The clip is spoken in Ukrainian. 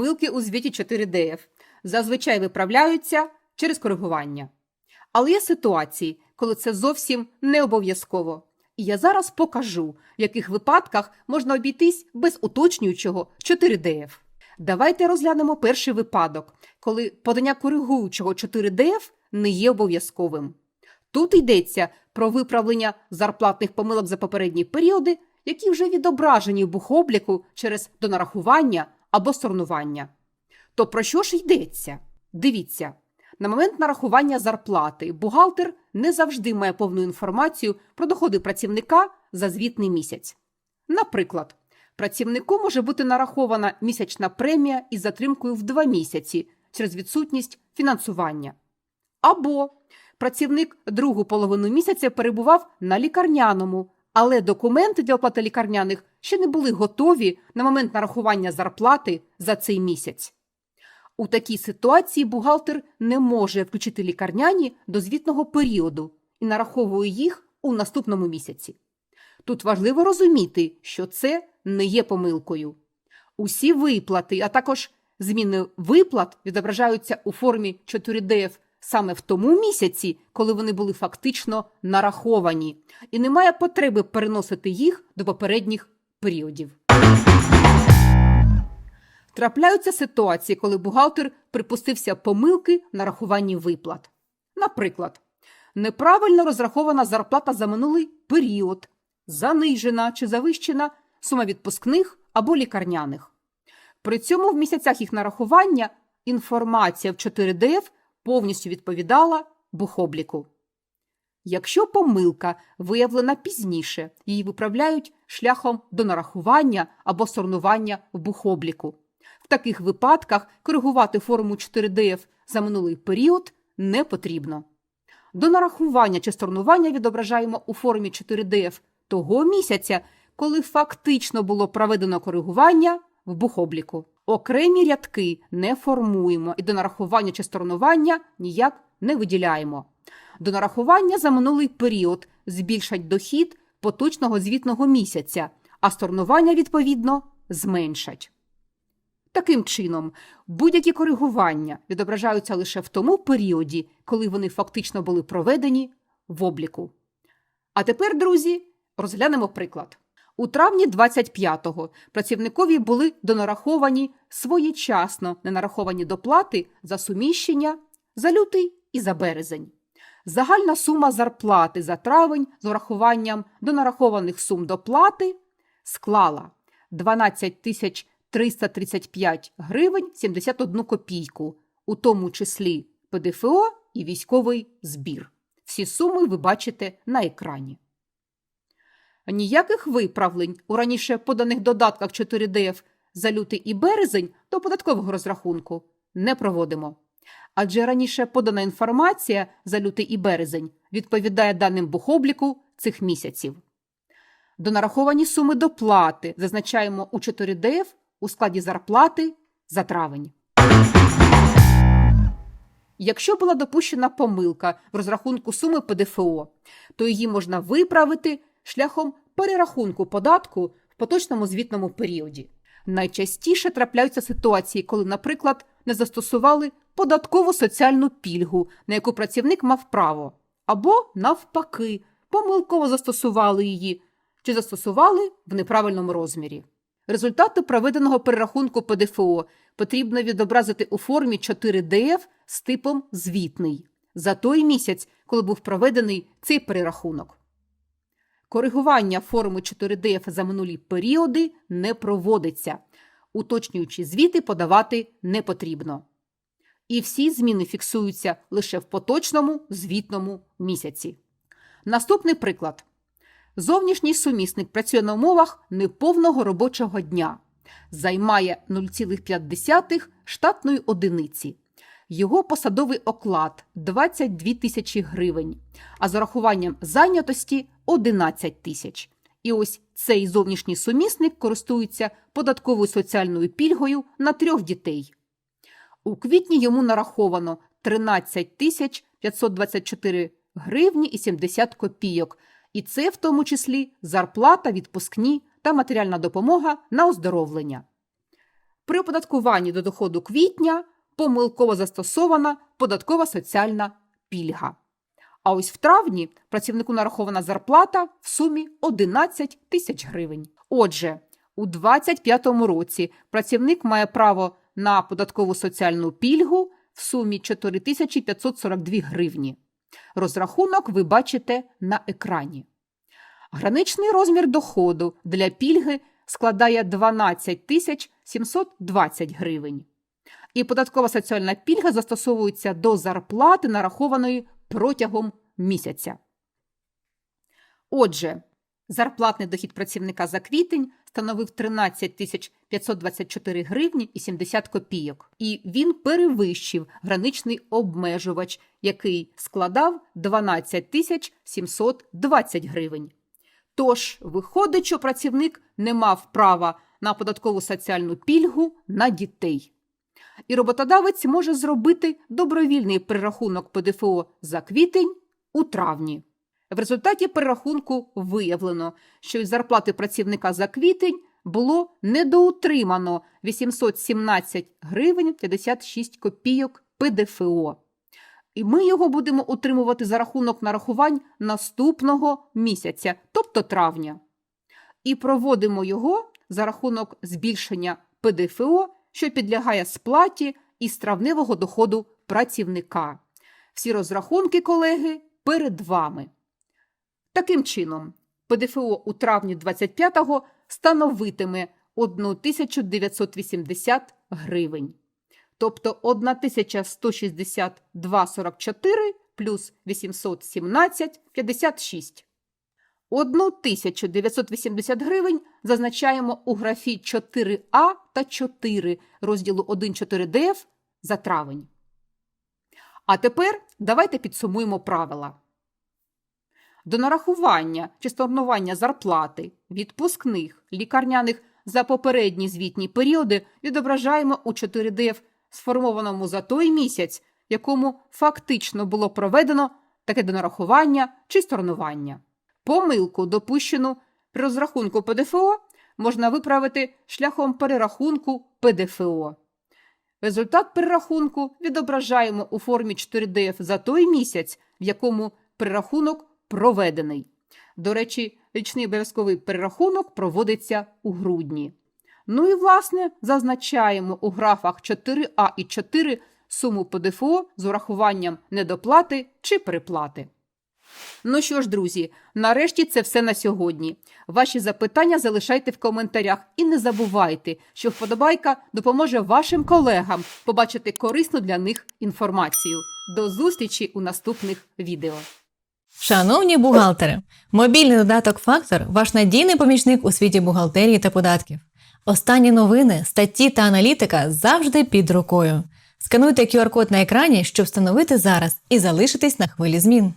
Помилки у звіті 4DF зазвичай виправляються через коригування. Але є ситуації, коли це зовсім не обов'язково. І я зараз покажу, в яких випадках можна обійтись без уточнюючого 4DF. Давайте розглянемо перший випадок, коли подання коригуючого 4DF не є обов'язковим. Тут йдеться про виправлення зарплатних помилок за попередні періоди, які вже відображені в бухобліку через донарахування або сорнування. То про що ж йдеться? Дивіться, на момент нарахування зарплати бухгалтер не завжди має повну інформацію про доходи працівника за звітний місяць. Наприклад, працівнику може бути нарахована місячна премія із затримкою в два місяці через відсутність фінансування. Або працівник другу половину місяця перебував на лікарняному, але документи для оплати лікарняних ще не були готові на момент нарахування зарплати за цей місяць. У такій ситуації бухгалтер не може включити лікарняні до звітного періоду і нараховує їх у наступному місяці. Тут важливо розуміти, що це не є помилкою. Усі виплати, а також зміни виплат відображаються у формі 4DF саме в тому місяці, коли вони були фактично нараховані, і немає потреби переносити їх до попередніх періодів. Трапляються ситуації, коли бухгалтер припустився помилки в нарахуванні виплат. Наприклад, неправильно розрахована зарплата за минулий період, занижена чи завищена сума відпускних або лікарняних. При цьому в місяцях їх нарахування інформація в 4DF повністю відповідала бухобліку. Якщо помилка виявлена пізніше, її виправляють шляхом донарахування або сорнування в бухобліку. В таких випадках коригувати форму 4DF за минулий період не потрібно. До нарахування чи сторнування відображаємо у формі 4DF того місяця, коли фактично було проведено коригування в бухобліку. Окремі рядки не формуємо і до нарахування чи сторнування ніяк не виділяємо. До нарахування за минулий період збільшать дохід поточного звітного місяця, а сторнування, відповідно, зменшать. Таким чином, будь-які коригування відображаються лише в тому періоді, коли вони фактично були проведені в обліку. А тепер, друзі, розглянемо приклад. У травні 25-го працівникові були донараховані своєчасно ненараховані доплати за суміщення за лютий і за березень. Загальна сума зарплати за травень з урахуванням донарахованих сум доплати склала 12 тисяч 335 гривень 71 копійку, у тому числі ПДФО і військовий збір. Всі суми ви бачите на екрані. Ніяких виправлень у раніше поданих додатках 4DF за лютий і березень до податкового розрахунку не проводимо. Адже раніше подана інформація за лютий і березень відповідає даним бухобліку цих місяців. До нараховані суми доплати зазначаємо у 4DF у складі зарплати за травень. Якщо була допущена помилка в розрахунку суми ПДФО, то її можна виправити шляхом перерахунку податку в поточному звітному періоді. Найчастіше трапляються ситуації, коли, наприклад, не застосували податкову соціальну пільгу, на яку працівник мав право, або, навпаки, помилково застосували її чи застосували в неправильному розмірі. Результати проведеного перерахунку ПДФО потрібно відобразити у формі 4DF з типом звітний за той місяць, коли був проведений цей перерахунок. Коригування форми 4DF за минулі періоди не проводиться. Уточнюючі звіти подавати не потрібно. І всі зміни фіксуються лише в поточному звітному місяці. Наступний приклад. Зовнішній сумісник працює на умовах неповного робочого дня, займає 0,5 штатної одиниці. Його посадовий оклад 22 тисячі гривень, а з урахуванням зайнятості 11 тисяч. І ось цей зовнішній сумісник користується податковою соціальною пільгою на трьох дітей. У квітні йому нараховано 13 тисяч 524 гривні і 70 копійок, і це в тому числі зарплата, відпускні та матеріальна допомога на оздоровлення. При оподаткуванні до доходу квітня помилково застосована податкова соціальна пільга. А ось в травні працівнику нарахована зарплата в сумі 11 тисяч гривень. Отже, у 2025 році працівник має право на податкову соціальну пільгу в сумі 4542 гривні. Розрахунок ви бачите на екрані. Граничний розмір доходу для пільги складає 12 тисяч 720 гривень. І податкова соціальна пільга застосовується до зарплати, нарахованої протягом місяця. Отже, зарплатний дохід працівника за квітень становив 13 тисяч 524 гривні і 70 копійок. І він перевищив граничний обмежувач, який складав 12 тисяч 720 гривень. Тож, виходить, що працівник не мав права на податкову соціальну пільгу на дітей. І роботодавець може зробити добровільний перерахунок ПДФО за квітень у травні. В результаті перерахунку виявлено, що із зарплати працівника за квітень було недоутримано 817 гривень 56 копійок ПДФО. І ми його будемо утримувати за рахунок нарахувань наступного місяця, тобто травня. І проводимо його за рахунок збільшення ПДФО, що підлягає сплаті із травневого доходу працівника. Всі розрахунки, колеги, перед вами. Таким чином, ПДФО у травні 25-го становитиме 1980 гривень. Тобто 1162,44 плюс 817,56. 1980 гривень зазначаємо у графі 4А та 4 розділу 1.4ДФ за травень. А тепер давайте підсумуємо правила. До нарахування чи stornування зарплати, відпускних, лікарняних за попередні звітні періоди відображаємо у 4ДФ, сформованому за той місяць, якому фактично було проведено таке донарахування чи сторнування. Помилку, допущену при розрахунку ПДФО, можна виправити шляхом перерахунку ПДФО. Результат перерахунку відображаємо у формі 4ДФ за той місяць, в якому перерахунок проведений. До речі, річний обов'язковий перерахунок проводиться у грудні. Ну і, власне, зазначаємо у графах 4А і 4 суму ПДФО з урахуванням недоплати чи переплати. Ну що ж, друзі, нарешті це все на сьогодні. Ваші запитання залишайте в коментарях і не забувайте, що вподобайка допоможе вашим колегам побачити корисну для них інформацію. До зустрічі у наступних відео. Шановні бухгалтери, мобільний додаток Фактор ваш надійний помічник у світі бухгалтерії та податків. Останні новини, статті та аналітика завжди під рукою. Скануйте QR-код на екрані, щоб встановити зараз і залишитись на хвилі змін.